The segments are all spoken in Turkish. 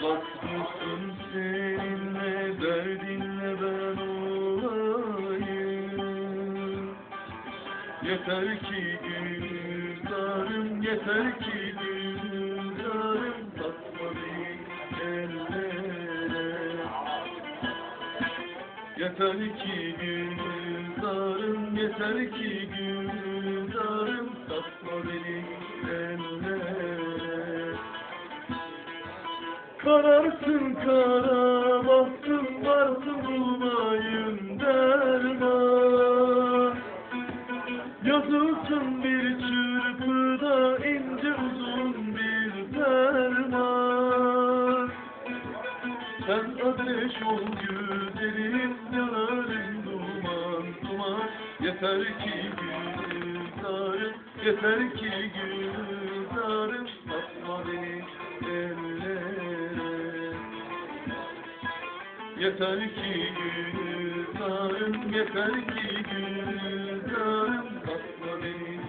Uzak dursun seninle derdinle Yeter ki güldarım yeter ki güldarım Tatma beni ellere. Yeter ki güldarım yeter ki güldarım Tatma beni ellere. Kararsın kara baktım varsın bulmayın Yazılsın bir çırpıda ince uzun bir derman Sen ateş ol güzelim yanarım duman duman. Yeter ki güldarım yeter ki güldarım Atma beni ellere Yeter ki güldarım yeter ki güldarım Let Govinda.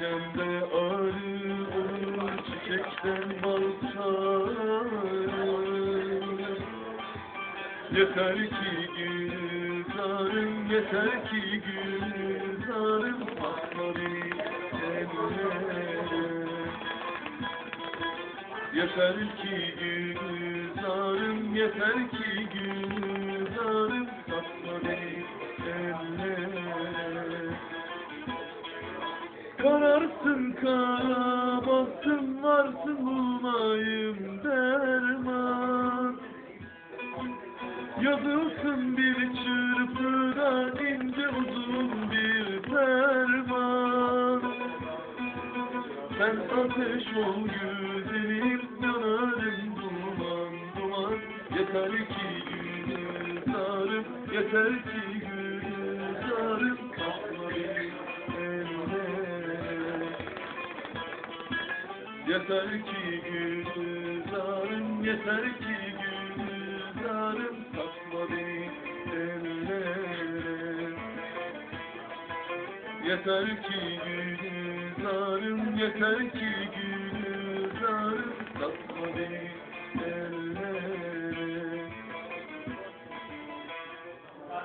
Bahçemde olur çiçekten bal Yeter ki güldarım, yeter ki beni ellere Yeter ki güldarım, yeter ki güldarım Kararsın kara baktım varsın bulmayım derman. Yazılsın bir çırpıda ince uzun bir ferman. Sen ateş ol güzelim yanarım duman duman. Yeter ki güldarım yeter ki güldarım Atma beni Yeter ki güldarım yeter ki güldarım Takma beni ellere. Yeter ki güldarım yeter ki beni